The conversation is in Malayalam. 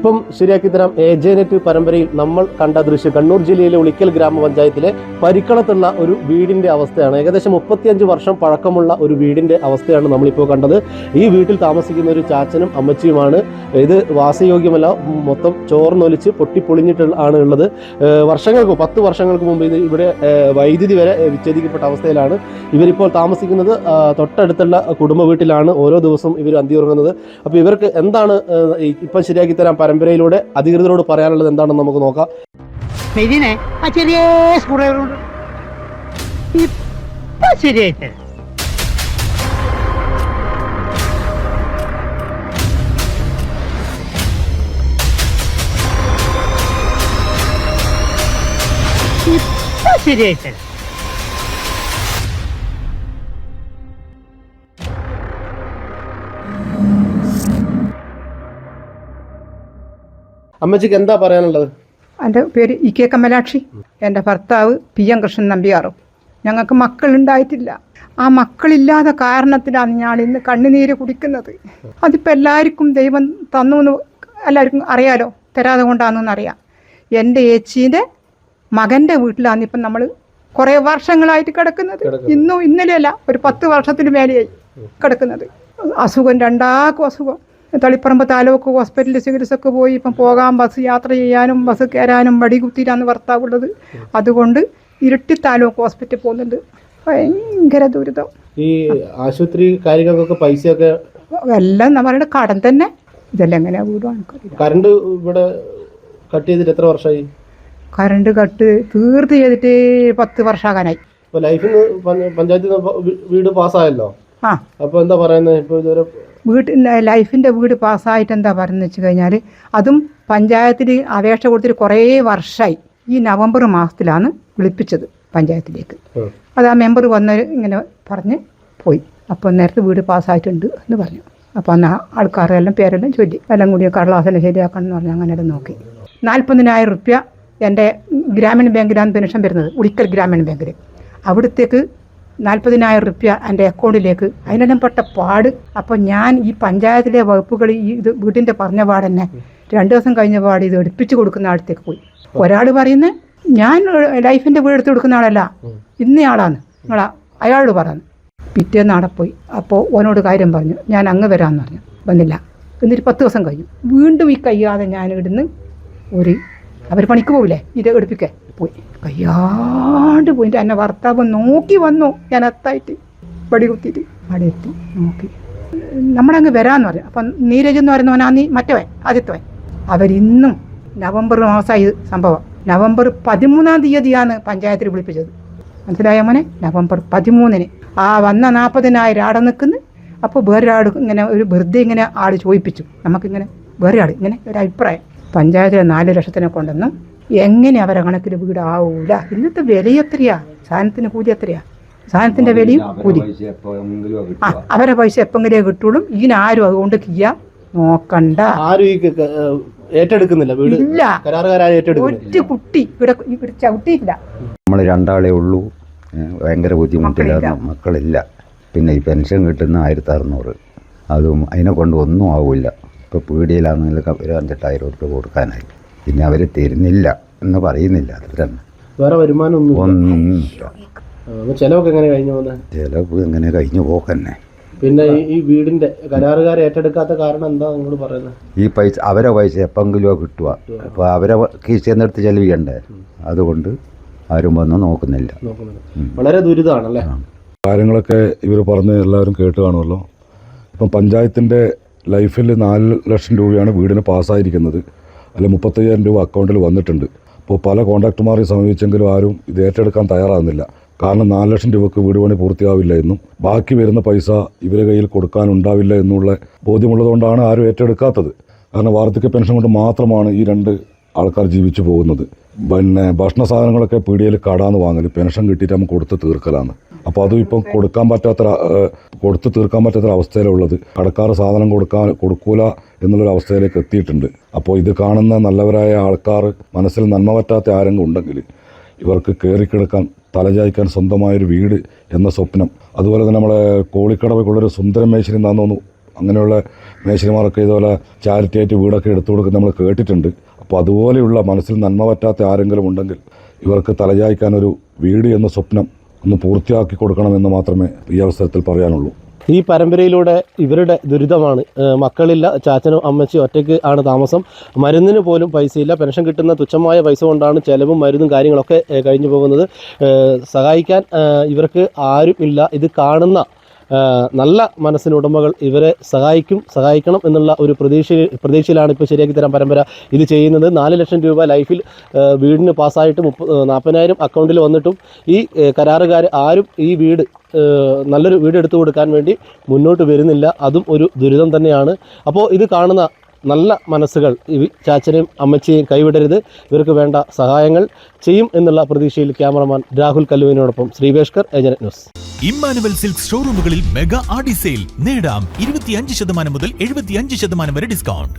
ഇപ്പം ശരിയാക്കി തരാം നെറ്റ് പരമ്പരയിൽ നമ്മൾ കണ്ട ദൃശ്യം കണ്ണൂർ ജില്ലയിലെ ഉളിക്കൽ ഗ്രാമപഞ്ചായത്തിലെ പരിക്കളത്തുള്ള ഒരു വീടിന്റെ അവസ്ഥയാണ്. ഏകദേശം മുപ്പത്തിയഞ്ച് വർഷം പഴക്കമുള്ള ഒരു വീടിന്റെ അവസ്ഥയാണ് നമ്മളിപ്പോൾ കണ്ടത്. ഈ വീട്ടിൽ താമസിക്കുന്ന ഒരു ചാച്ചനും അമ്മച്ചിയുമാണ്. ഇത് വാസയോഗ്യമല്ല മൊത്തം ചോർന്നൊലിച്ച് പൊട്ടിപ്പൊളിഞ്ഞിട്ട് ആണ് ഉള്ളത്. വർഷങ്ങൾക്ക് പത്ത് വർഷങ്ങൾക്ക് മുമ്പ് ഇത് ഇവിടെ വൈദ്യുതി വരെ വിച്ഛേദിക്കപ്പെട്ട അവസ്ഥയിലാണ്. ഇവരിപ്പോൾ താമസിക്കുന്നത് തൊട്ടടുത്തുള്ള കുടുംബ വീട്ടിലാണ്. ഓരോ ദിവസവും ഇവർ അന്തിയുറങ്ങുന്നത്. അപ്പോൾ ഇവർക്ക് എന്താണ് ഇപ്പം ശരിയാക്കി തരാൻ പരമ്പരയിലൂടെ അധികൃതരോട് പറയാനുള്ളത് എന്താണെന്ന് നമുക്ക് നോക്കാം. ശരിയായിട്ട് അമ്മച്ചിക്ക് എന്താ പറയാനുള്ളത്? എന്റെ പേര് ഇ കെ കമലാക്ഷി. എന്റെ ഭർത്താവ് പി എം കൃഷ്ണൻ നമ്പ്യാറും. ഞങ്ങൾക്ക് മക്കളുണ്ടായിട്ടില്ല. ആ മക്കളില്ലാത്ത കാരണത്തിലാണ് ഞാൻ ഇന്ന് കണ്ണുനീര് കുടിക്കുന്നത്. അതിപ്പോൾ എല്ലാവർക്കും ദൈവം തന്നു എന്ന് എല്ലാവർക്കും അറിയാലോ? തരാതെ കൊണ്ടാണെന്ന് അറിയാം. എന്റെ ഏച്ചീന്റെ മകന്റെ വീട്ടിലാണ് ഇപ്പം നമ്മൾ കുറേ വർഷങ്ങളായിട്ട് കിടക്കുന്നത്. ഇന്നും ഇന്നലെയല്ല ഒരു പത്ത് വർഷത്തിന് മേലെയായി കിടക്കുന്നത്. അസുഖം രണ്ടാക്കും അസുഖം. തളിപ്പറമ്പ് താലൂക്ക് ഹോസ്പിറ്റലിൽ ചികിത്സക്ക് പോയി ഇപ്പം പോകാൻ ബസ് യാത്ര ചെയ്യാനും ബസ് കയറാനും വടി കുത്തിയിട്ടാണ് ഭർത്താവുള്ളത് അതുകൊണ്ട് ഇരട്ടി താലൂക്ക് ഹോസ്പിറ്റലിൽ പോകുന്നുണ്ട്. ഭയങ്കര ദുരിതം. ഈ ആശുപത്രി കാര്യങ്ങൾക്കൊക്കെ പൈസയൊക്കെ എല്ലാം നമ്മൾ പറയുന്നത് കടം തന്നെ. ഇതെല്ലാം എങ്ങനെയാ വീടും എനിക്കറിയില്ല കറണ്ട് ഇവിടെ കട്ട് ചെയ്തിട്ട് എത്ര വർഷമായി? കറണ്ട് കട്ട് തീർത്ത് ചെയ്തിട്ട് പത്ത് വർഷമാകാനായി ലൈഫിൽ പഞ്ചായത്തിൽ വീട് പാസ്സായല്ലോ? ആ. അപ്പൊ എന്താ പറയുന്നത് ഇപ്പൊ ഇതുവരെ വീട്ടിൽ ലൈഫിന്റെ വീട് പാസ്സായിട്ട് എന്താ പറയുന്നത് വെച്ച് കഴിഞ്ഞാൽ അതും പഞ്ചായത്തിൽ അപേക്ഷ കൊടുത്തിട്ട് കുറേ വർഷമായി ഈ നവംബർ മാസത്തിലാണ് വിളിപ്പിച്ചത് പഞ്ചായത്തിലേക്ക്. അത് ആ മെമ്പർ വന്ന് ഇങ്ങനെ പറഞ്ഞ് പോയി. അപ്പോൾ നേരത്തെ വീട് പാസ്സായിട്ടുണ്ട് എന്ന് പറഞ്ഞു. അപ്പോൾ അന്ന് ആൾക്കാരെല്ലാം പേരെല്ലാം ചൊല്ലി. എല്ലാം കൂടി കടലാസെല്ലാം ശരിയാക്കണം എന്ന് പറഞ്ഞ് അങ്ങനെ നോക്കി. നാൽപ്പതിനായിരം റുപ്യ എന്റെ ഗ്രാമീൺ ബാങ്കിലാണ് പെൻഷൻ വരുന്നത്. ഉളിക്കൽ ഗ്രാമീണ ബാങ്കിൽ അവിടത്തേക്ക് നാൽപ്പതിനായിരം റുപ്യ എന്റെ അക്കൗണ്ടിലേക്ക്. അതിനെല്ലാം പെട്ട പാട്. അപ്പോൾ ഞാൻ ഈ പഞ്ചായത്തിലെ വകുപ്പുകൾ ഈ ഇത് വീടിന്റെ പറഞ്ഞ പാട് തന്നെ രണ്ട് ദിവസം കഴിഞ്ഞ പാട് ഇത് എടുപ്പിച്ച് കൊടുക്കുന്ന ആളത്തേക്ക് പോയി. ഒരാൾ പറയുന്നത് ഞാൻ ലൈഫിന്റെ വീട് എടുത്ത് കൊടുക്കുന്ന ആളല്ല. ഇന്നയാളാണ് നിങ്ങളാ അയാളോട് പറഞ്ഞു. പിറ്റേന്ന് അവിടെ പോയി. അപ്പോൾ ഓനോട് കാര്യം പറഞ്ഞു. ഞാൻ അങ്ങ് വരാമെന്ന് പറഞ്ഞു. വന്നില്ല. എന്നിട്ട് പത്ത് ദിവസം കഴിഞ്ഞു. വീണ്ടും ഈ കയ്യാതെ ഞാൻ ഇവിടുന്ന് ഒരു അവർ പണിക്ക് പോവില്ലേ? ഇത് എടുപ്പിക്കാൻ. പോയി. കയ്യാണ്ട് പോയിട്ട് എന്നെ ഭർത്താവ് നോക്കി വന്നു. ഞാൻ എത്തായിട്ട് പടി കുത്തിയിട്ട്. അവിടെ എത്തി. നോക്കി. നമ്മളങ്ങ് വരാന്ന് പറയാം അപ്പം നീരജ് എന്ന് പറയുന്നവനാ നീ മറ്റവൻ ആദ്യത്തവൻ. അവരിന്നും നവംബർ മാസമായി സംഭവം. നവംബർ പതിമൂന്നാം തീയതിയാണ് പഞ്ചായത്തിൽ വിളിപ്പിച്ചത്. മനസ്സിലായ മോനെ? നവംബർ പതിമൂന്നിന്. ആ വന്ന നാൽപ്പതിനായിരം ആടെ നിൽക്കുന്നു. അപ്പോൾ വേറൊരാട് ഇങ്ങനെ ഒരു വെറുതെ ഇങ്ങനെ ആട് ചോദിപ്പിച്ചു. നമുക്കിങ്ങനെ വേറെ ആട് ഇങ്ങനെ ഒരു അഭിപ്രായം. പഞ്ചായത്തിലെ നാല് ലക്ഷത്തിനെ കൊണ്ടൊന്നും എങ്ങനെ അവരെ കണക്കിൽ വീടാവൂല? ഇന്നത്തെ വില എത്രയാ? സാധനത്തിന് കൂലി എത്രയാ? സാധനത്തിന്റെ വിലയും കൂലി. ആ അവരെ പൈസ എപ്പെങ്കിലും കിട്ടുള്ളൂ. ഇതിനാരും അതുകൊണ്ട് കിയ നോക്കണ്ട. ആരും ഏറ്റെടുക്കുന്നില്ല. വീട് ഇല്ല. ഒറ്റ കുട്ടി ഇവിടെ ഇവിടെ ചവിട്ടിയില്ല നമ്മൾ രണ്ടാളേ ഉള്ളൂ. ഭയങ്കര ബുദ്ധിമുട്ടില്ല. മക്കളില്ല. പിന്നെ ഈ പെൻഷൻ കിട്ടുന്ന ആയിരത്തി അറുന്നൂറ് അതും അതിനെ കൊണ്ട് ഒന്നും ആവില്ല. ഇപ്പോൾ പീടിയിലാണെങ്കിലും ഒരു അഞ്ചെട്ടായിരം ഉറുപ്പ്യ കൊടുക്കാനായി. പിന്നെ അവർ തരുന്നില്ല എന്ന് പറയുന്നില്ല. അത് തന്നെ. വേറെ വരുമാനം ഒന്നും ഒന്നുമില്ല ചിലവൊക്കെ എങ്ങനെ കഴിഞ്ഞു പോകുന്നത് ചിലവ് എങ്ങനെ കഴിഞ്ഞു പോക്കന്നെ പിന്നെ ഈ- വീടിന്റെ കരാറുകാർ ഏറ്റെടുക്കാത്ത കാരണം എന്താ നിങ്ങൾ പറയുന്നത് ഈ പൈസ അവരെ പൈസ എപ്പെങ്കിലുമോ കിട്ടുക. അപ്പോൾ അവരെ കീശന്നെടുത്ത് ചെലവ് ചെയ്യണ്ടേ അതുകൊണ്ട് ആരും വന്ന് നോക്കുന്നില്ല. വളരെ ദുരിതമാണല്ലേ? കാര്യങ്ങളൊക്കെ ഇവർ പറഞ്ഞ് എല്ലാവരും കേട്ട് കാണുമല്ലോ. ഇപ്പം പഞ്ചായത്തിന്റെ ലൈഫിൽ നാല് ലക്ഷം രൂപയാണ് വീടിന് പാസ്സായിരിക്കുന്നത്. അതിൽ മുപ്പത്തയ്യായിരം രൂപ അക്കൗണ്ടിൽ വന്നിട്ടുണ്ട്. അപ്പോൾ പല കോൺട്രാക്ടർമാരെ സമീപിച്ചെങ്കിലും ആരും ഇത് ഏറ്റെടുക്കാൻ തയ്യാറാകുന്നില്ല. കാരണം നാല് ലക്ഷം രൂപക്ക് വീട് പണി പൂർത്തിയാവില്ല എന്നും ബാക്കി വരുന്ന പൈസ ഇവരെ കയ്യിൽ കൊടുക്കാനുണ്ടാവില്ല എന്നുള്ള ബോധ്യമുള്ളതുകൊണ്ടാണ് ആരും ഏറ്റെടുക്കാത്തത്. കാരണം വാർദ്ധക്യ പെൻഷൻ കൊണ്ട് മാത്രമാണ് ഈ രണ്ട് ആൾക്കാർ ജീവിച്ചു പോകുന്നത്. പിന്നെ ഭക്ഷണ സാധനങ്ങളൊക്കെ പീടികയിൽ കടാന്ന് വാങ്ങൽ പെൻഷൻ കിട്ടിയിട്ട് നമുക്ക് കൊടുത്ത് തീർക്കലാണ് അപ്പോൾ അതും ഇപ്പം കൊടുക്കാൻ പറ്റാത്ത കൊടുത്ത് തീർക്കാൻ പറ്റാത്ത അവസ്ഥയിലുള്ളത്. കടക്കാർ സാധനം കൊടുക്കാൻ കൊടുക്കൂല എന്നുള്ളൊരു അവസ്ഥയിലേക്ക് എത്തിയിട്ടുണ്ട്. അപ്പോൾ ഇത് കാണുന്ന നല്ലവരായ ആൾക്കാർ മനസ്സിൽ നന്മ പറ്റാത്ത ആരെങ്കിലും ഉണ്ടെങ്കിൽ ഇവർക്ക് കയറിക്കിടക്കാൻ തലചായ്ക്കാൻ സ്വന്തമായൊരു വീട് എന്ന സ്വപ്നം. അതുപോലെ തന്നെ നമ്മളെ കോളിക്കടവയ്ക്കുള്ളൊരു സുന്ദരമേശ്വരി എന്നാന്ന് തോന്നുന്നു അങ്ങനെയുള്ള മേശരിമാരൊക്കെ ഇതുപോലെ ചാരിറ്റി ആയിട്ട് വീടൊക്കെ എടുത്തു കൊടുക്കുന്ന നമ്മൾ കേട്ടിട്ടുണ്ട്. അപ്പോൾ അതുപോലെയുള്ള മനസ്സിൽ നന്മ പറ്റാത്ത ആരെങ്കിലും ഉണ്ടെങ്കിൽ ഇവർക്ക് തലചായ്ക്കാൻ ഒരു വീട് എന്ന സ്വപ്നം ഒന്ന് പൂർത്തിയാക്കി കൊടുക്കണമെന്ന് മാത്രമേ ഈ അവസരത്തിൽ പറയാനുള്ളൂ. ഈ പരമ്പരയിലൂടെ ഇവരുടെ ദുരിതമാണ്. മക്കളില്ല ചാച്ചനും അമ്മച്ചിയും ഒറ്റയ്ക്ക് ആണ് താമസം. മരുന്നിന് പോലും പൈസയില്ല. പെൻഷൻ കിട്ടുന്ന തുച്ഛമായ പൈസ കൊണ്ടാണ് ചിലവും മരുന്നും കാര്യങ്ങളൊക്കെ കഴിഞ്ഞു പോകുന്നത്. സഹായിക്കാൻ ഇവർക്ക് ആരും ഇല്ല. ഇത് കാണുന്ന നല്ല മനസ്സിനുടമകൾ ഇവരെ സഹായിക്കും സഹായിക്കണം എന്നുള്ള ഒരു പ്രതീക്ഷ പ്രതീക്ഷയിലാണ് ഇപ്പോൾ ശരിയാക്കി തരാൻ പരമ്പര ഇത് ചെയ്യുന്നത്. നാല് ലക്ഷം രൂപ ലൈഫിൽ വീടിന് പാസ്സായിട്ട് മുപ്പ നാൽപ്പതിനായിരം അക്കൗണ്ടിൽ വന്നിട്ടും ഈ കരാറുകാർ ആരും ഈ വീട് നല്ലൊരു വീട് എടുത്തു കൊടുക്കാൻ വേണ്ടി മുന്നോട്ട് വരുന്നില്ല. അതും ഒരു ദുരിതം തന്നെയാണ്. അപ്പോൾ ഇത് കാണുന്ന നല്ല മനസ്സുകൾ ഈ ചാച്ചനെയും അമ്മച്ചിയെയും കൈവിടരുത്. ഇവർക്ക് വേണ്ട സഹായങ്ങൾ ചെയ്യും എന്നുള്ള പ്രതീക്ഷയിൽ ക്യാമറമാൻ രാഹുൽ കല്ലുവിനോടൊപ്പം Sreeveshkar agent news. Immanuel silk ഷോറൂമുകളിൽ മെഗാ ആഡി സെയിൽ. നേടാം ഇരുപത്തിയഞ്ച് ശതമാനം മുതൽ എഴുപത്തിയഞ്ച് ശതമാനം വരെ ഡിസ്കൗണ്ട്.